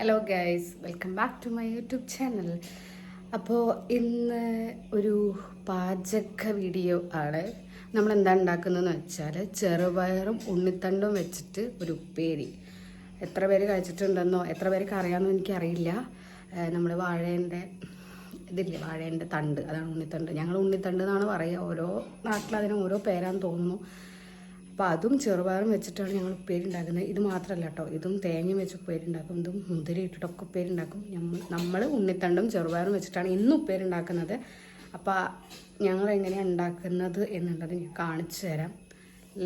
Hello guys welcome back to my YouTube channel അപ്പോൾ ഇന്ന് ഒരു പാചക വീഡിയോ ആണ്. നമ്മൾ എന്താ ഉണ്ടാക്കുന്നതെന്ന് വെച്ചാൽ ചെറുപയറും ഉണ്ണിത്തണ്ടും വെച്ചിട്ട് ഒരു ഉപ്പേരി. എത്ര പേര് കഴിച്ചിട്ടുണ്ടെന്നോ എത്ര പേർക്ക് അറിയാമെന്നോ എനിക്കറിയില്ല. നമ്മൾ വാഴേന്റെ ഇതില്ലേ വാഴേന്റെ തണ്ട്. അതാണ് ഉണ്ണിത്തണ്ട്. ഞങ്ങൾ ഉണ്ണിത്തണ്ട് എന്നാണ് പറയുക. ഓരോ നാട്ടിലതിന് ഓരോ പേരാന്ന് തോന്നുന്നു. അപ്പോൾ അതും ചെറുപയറും വെച്ചിട്ടാണ് ഞങ്ങൾ ഉപ്പേരി ഉണ്ടാക്കുന്നത് ഇത് മാത്രമല്ല കേട്ടോ ഇതും തേങ്ങയും വെച്ച് ഉപ്പേരി ഉണ്ടാക്കും ഇതും മുന്തിരി ഇട്ടിട്ടൊക്കെ ഉപ്പേരി ഉണ്ടാക്കും നമ്മൾ ഉണ്ണിത്തണ്ടും ചെറുപയറും വെച്ചിട്ടാണ് ഇന്ന് ഉപ്പേരി ഉണ്ടാക്കുന്നത് അപ്പോൾ ഞങ്ങൾ എങ്ങനെയാണ് ഉണ്ടാക്കുന്നത് എന്നുള്ളത് ഞാൻ കാണിച്ചു തരാം.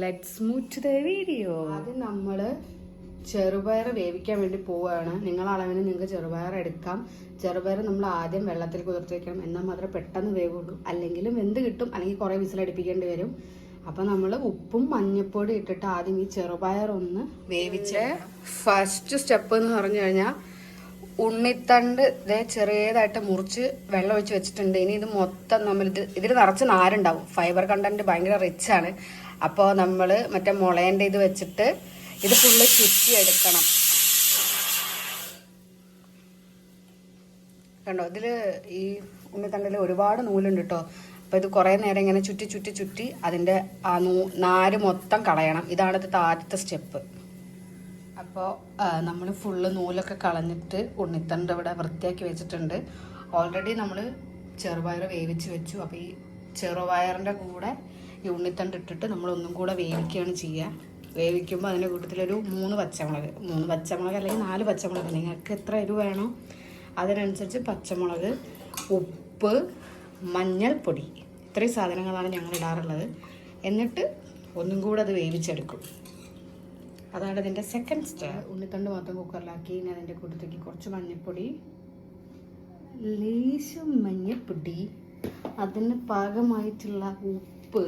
Let's move to the video ആദ്യം നമ്മൾ ചെറുപയർ വേവിക്കാൻ വേണ്ടി പോവുകയാണ് നിങ്ങൾ അളവിന് നിങ്ങൾക്ക് ചെറുപയർ എടുക്കാം. ചെറുപയർ നമ്മൾ ആദ്യം വെള്ളത്തിൽ കുതിർത്ത് വെക്കണം. എന്നാൽ മാത്രമേ പെട്ടെന്ന് വേവുള്ളൂ. അല്ലെങ്കിലും വെന്ത് കിട്ടും. അല്ലെങ്കിൽ കുറേ വിസിലടിപ്പിക്കേണ്ടി വരും. അപ്പം നമ്മൾ ഉപ്പും മഞ്ഞപ്പൊടി ഇട്ടിട്ട് ആദ്യം ഈ ചെറുപയർ ഒന്ന് വേവിച്ച് ഫസ്റ്റ് സ്റ്റെപ്പ് എന്ന് പറഞ്ഞു കഴിഞ്ഞാൽ ഉണ്ണിത്തണ്ട് ഇതേ ചെറിയതായിട്ട് മുറിച്ച് വെള്ളം ഒഴിച്ച് വെച്ചിട്ടുണ്ട്. ഇനി ഇത് മൊത്തം നമ്മൾ ഇത് ഇതിൽ നിറച്ച് നാരുണ്ടാവും. ഫൈബർ കണ്ടന്റ് ഭയങ്കര റിച്ച് ആണ്. അപ്പോൾ നമ്മൾ മറ്റേ മുളേന്റെ ഇത് വെച്ചിട്ട് ഇത് ഫുള്ള് ചുറ്റി എടുക്കണം കണ്ടോ? ഇതിൽ ഈ ഉണ്ണിത്തണ്ടിൽ ഒരുപാട് നൂലുണ്ട് കേട്ടോ അപ്പോൾ ഇത് കുറേ നേരം ഇങ്ങനെ ചുറ്റി ചുറ്റി ചുറ്റി അതിന്റെ ആ നൂ നാര് മൊത്തം കളയണം. ഇതാണ് ഇത് താഴത്തെ സ്റ്റെപ്പ്. അപ്പോൾ നമ്മൾ ഫുള്ള് നൂലൊക്കെ കളഞ്ഞിട്ട് ഉണ്ണിത്തണ്ട് ഇവിടെ വൃത്തിയാക്കി വെച്ചിട്ടുണ്ട്. ഓൾറെഡി നമ്മൾ ചെറുപയർ വേവിച്ച് വെച്ചു. അപ്പോൾ ഈ ചെറുപയറിന്റെ കൂടെ ഈ ഉണ്ണിത്തണ്ട് ഇട്ടിട്ട് നമ്മൾ ഒന്നും കൂടെ വേവിക്കുകയാണ് ചെയ്യുക. വേവിക്കുമ്പോൾ അതിന്റെ കൂട്ടത്തിലൊരു മൂന്ന് പച്ചമുളക് മൂന്ന് പച്ചമുളക് അല്ലെങ്കിൽ നാല് പച്ചമുളക് നിങ്ങൾക്ക് എത്ര എരിവ് വേണോ? അതിനനുസരിച്ച് പച്ചമുളക് ഉപ്പ് മഞ്ഞൾപ്പൊടി. ഇത്രയും സാധനങ്ങളാണ് ഞങ്ങൾ ഇടാറുള്ളത്. എന്നിട്ട് ഒന്നും കൂടെ അത് വേവിച്ചെടുക്കും. അതാണ് ഇതിന്റെ സെക്കൻഡ് സ്റ്റെപ്പ് ഉണ്ണിത്തണ്ട് മാത്രം കുക്കറിലാക്കി ഞാൻ അതിന്റെ കൂട്ടത്തേക്ക് കുറച്ച് മഞ്ഞൾപ്പൊടി ലേശം മഞ്ഞൾപ്പൊടി അതിന് പാകമായിട്ടുള്ള ഉപ്പ്.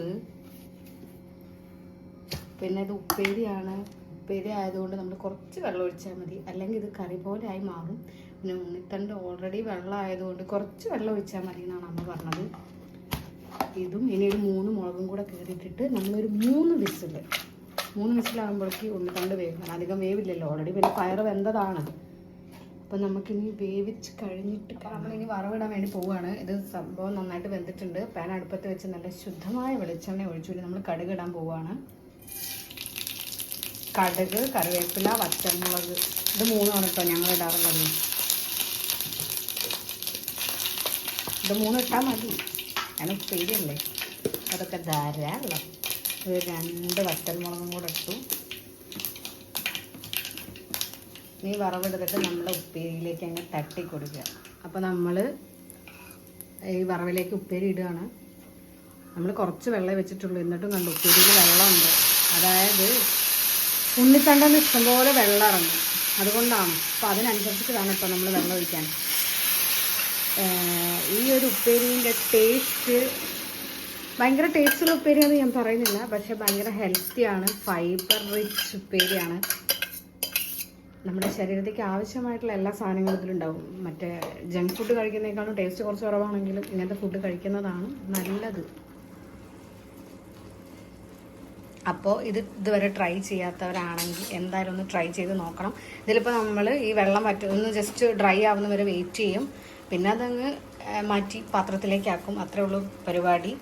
പിന്നെ ഇത് ഉപ്പേരിയാണ്. ഉപ്പേരി ആയതുകൊണ്ട് നമ്മൾ കുറച്ച് വെള്ളം ഒഴിച്ചാൽ മതി. അല്ലെങ്കിൽ ഇത് കറി പോലെ ആയി മാറും. പിന്നെ ഉണ്ണിത്തണ്ട് ഓൾറെഡി വെള്ളം ആയതുകൊണ്ട് കുറച്ച് വെള്ളം ഒഴിച്ചാൽ മതി എന്നാണ് അമ്മ പറഞ്ഞത്. ഇതും ഇനി ഒരു മൂന്ന് മുളകും കൂടെ കയറിയിട്ടിട്ട് നമ്മളൊരു മൂന്ന് വിസിൽ മൂന്ന് വിസിലാകുമ്പോഴേക്ക് കണ്ട് വേവിക്കണം. അധികം വേവില്ലല്ലോ. ഓൾറെഡി പിന്നെ പയർ വെന്തതാണ്. അപ്പം നമുക്കിനി വേവിച്ച് കഴിഞ്ഞിട്ട് നമ്മളിനി വറവിടാൻ വേണ്ടി പോവുകയാണ് ഇത് സംഭവം നന്നായിട്ട് വെന്തിട്ടുണ്ട്. പാൻ അടുപ്പത്ത് വെച്ച് നല്ല ശുദ്ധമായ വെളിച്ചെണ്ണ ഒഴിച്ചു നമ്മൾ കടുക് ഇടാൻ പോവുകയാണ് കടുക് കറിവേപ്പില വറ്റമുളക് ഇത് മൂന്നാണ് കേട്ടോ ഞങ്ങൾ ഇടാറുള്ളത്. ഇത് മൂന്നിട്ടാൽ മതി. ഞാൻ ഉപ്പേരിയല്ലേ അതൊക്കെ ധാരാളം. ഒരു രണ്ട് വറ്റൽമുളകും കൂടെ ഇട്ടു. നീ വറവെടുത്തിട്ട് നമ്മുടെ ഉപ്പേരിയിലേക്ക് അങ്ങ് തട്ടി കൊടുക്കുക. അപ്പോൾ നമ്മൾ ഈ വറവിലേക്ക് ഉപ്പേരി ഇടുകയാണ്. നമ്മൾ കുറച്ച് വെള്ളം വെച്ചിട്ടുള്ളൂ. എന്നിട്ടും കണ്ടു ഉപ്പേരിയിൽ വെള്ളമുണ്ട്. അതായത് ഉണ്ണിത്തണ്ടെന്ന് ഇഷ്ടംപോലെ വെള്ളം ഇറങ്ങും. അതുകൊണ്ടാണ്. അപ്പോൾ വേണം ഇപ്പോൾ നമ്മൾ വെള്ളം ഒഴിക്കാൻ. ഈ ഒരു ഉപ്പേരീന്റെ ടേസ്റ്റ് ഭയങ്കര ടേസ്റ്റുള്ള ഉപ്പേരിയാണെന്ന് ഞാൻ പറയുന്നില്ല പക്ഷെ ഭയങ്കര ഹെൽത്തിയാണ് ഫൈബർ റിച്ച് ഉപ്പേരിയാണ്. നമ്മുടെ ശരീരത്തേക്ക് ആവശ്യമായിട്ടുള്ള എല്ലാ സാധനങ്ങളും ഇതിലുണ്ടാവും. മറ്റേ ജങ്ക് ഫുഡ് കഴിക്കുന്നതിനേക്കാളും ടേസ്റ്റ് കുറച്ച് കുറവാണെങ്കിലും ഇങ്ങനത്തെ ഫുഡ് കഴിക്കുന്നതാണ് നല്ലത്. അപ്പോൾ ഇത് ഇതുവരെ ട്രൈ ചെയ്യാത്തവരാണെങ്കിൽ എന്തായാലും ഒന്ന് ട്രൈ ചെയ്ത് നോക്കണം. ഇതിലിപ്പോൾ നമ്മൾ ഈ വെള്ളം വറ്റ ഒന്ന് ജസ്റ്റ് ഡ്രൈ ആവുന്ന വരെ വെയിറ്റ് ചെയ്യും. പിന്നെ അതങ്ങ് മാറ്റി പാത്രത്തിലേക്കാക്കും. അത്രേ ഉള്ളൂ പരിപാടി.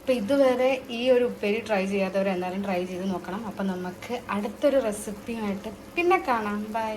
അപ്പോൾ ഇതുവരെ ഈ ഒരു ഉപ്പേരി ട്രൈ ചെയ്യാത്തവർ എന്തായാലും ട്രൈ ചെയ്ത് നോക്കണം. അപ്പം നമുക്ക് അടുത്തൊരു റെസിപ്പിയുമായിട്ട് പിന്നെ കാണാം. ബൈ